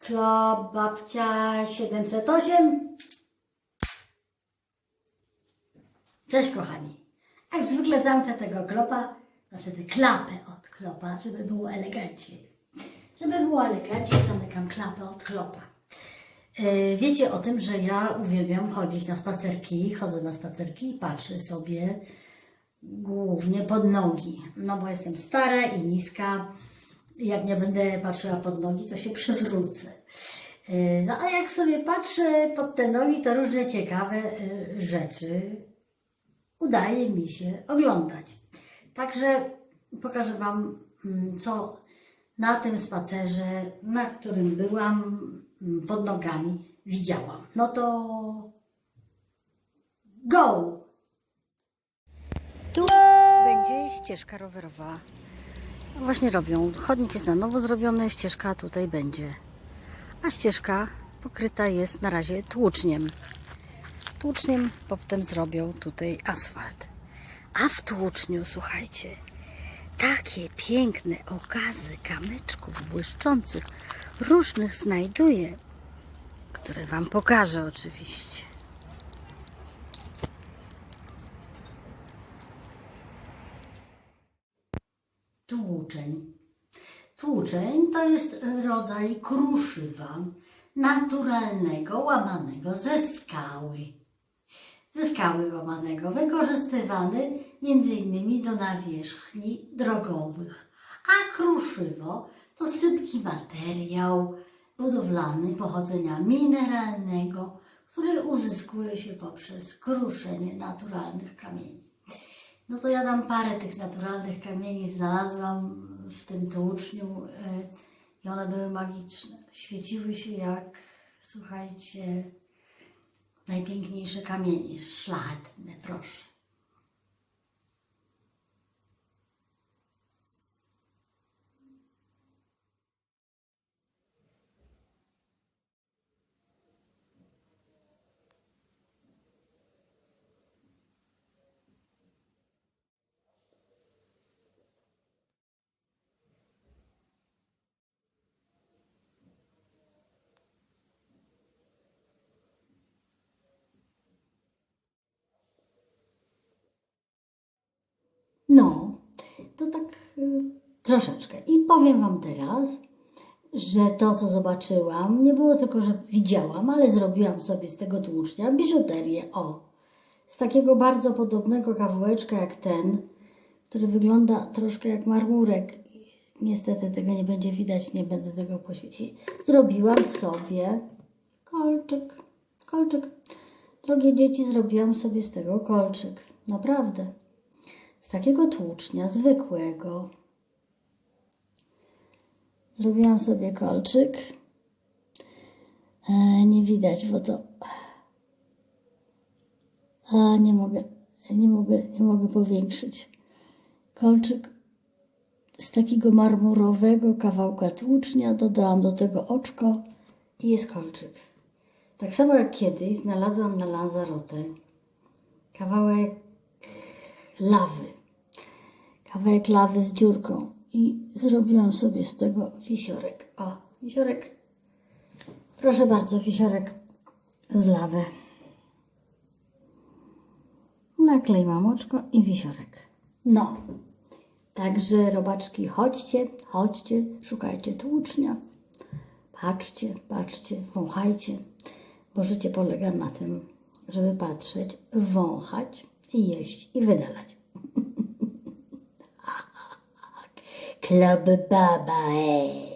Klop babcia 708. Cześć kochani. Jak zwykle zamknę tego klopa, znaczy tę klapę od klopa, żeby było eleganckie. Żeby było eleganckie, zamykam klapę od klopa. E, Wiecie o tym, że ja uwielbiam chodzić na spacerki, chodzę na spacerki i patrzę sobie głównie pod nogi. No bo jestem stara i niska. Jak nie będę patrzyła pod nogi, to się przewrócę. E, No a jak sobie patrzę pod te nogi, to różne ciekawe e, rzeczy udaje mi się oglądać. Także pokażę Wam, mm, co na tym spacerze, na którym byłam mm, pod nogami, widziałam. No to go! Tu będzie ścieżka rowerowa. Właśnie robią. Chodnik jest na nowo zrobiony, ścieżka tutaj będzie. A ścieżka pokryta jest na razie tłuczniem. Tłuczniem potem zrobią tutaj asfalt. A w tłuczniu, słuchajcie, takie piękne okazy kamyczków błyszczących, różnych znajduję, które Wam pokażę oczywiście. Tłuczeń. Tłuczeń to jest rodzaj kruszywa naturalnego, łamanego ze skały. Ze skały łamanego, wykorzystywany m.in. do nawierzchni drogowych. A kruszywo to sypki materiał budowlany pochodzenia mineralnego, który uzyskuje się poprzez kruszenie naturalnych kamieni. No to ja tam parę tych naturalnych kamieni znalazłam w tym tłuczniu e, i one były magiczne. Świeciły się jak, słuchajcie, najpiękniejsze kamienie, szlachetne, proszę. No, to tak y, troszeczkę. I powiem Wam teraz, że to, co zobaczyłam, nie było tylko, że widziałam, ale zrobiłam sobie z tego tłucznia biżuterię. O, z takiego bardzo podobnego kawałeczka jak ten, który wygląda troszkę jak marmurek. Niestety tego nie będzie widać, nie będę tego poświęcić. Zrobiłam sobie kolczyk. Kolczyk. Drogie dzieci, zrobiłam sobie z tego kolczyk. Naprawdę takiego tłucznia zwykłego. Zrobiłam sobie kolczyk. E, nie widać, bo to. A, nie mogę, nie mogę, nie mogę powiększyć. Kolczyk z takiego marmurowego kawałka tłucznia dodałam do tego oczko i jest kolczyk. Tak samo jak kiedyś znalazłam na Lanzarote kawałek lawy. Kawałek lawy z dziurką i zrobiłam sobie z tego wisiorek. O, wisiorek. Proszę bardzo, wisiorek z lawy. Nakleiłam oczko i wisiorek. No, także robaczki, chodźcie, chodźcie, szukajcie tłucznia. Patrzcie, patrzcie, wąchajcie, bo życie polega na tym, żeby patrzeć, wąchać jeść i wydalać. Club Baba. eh.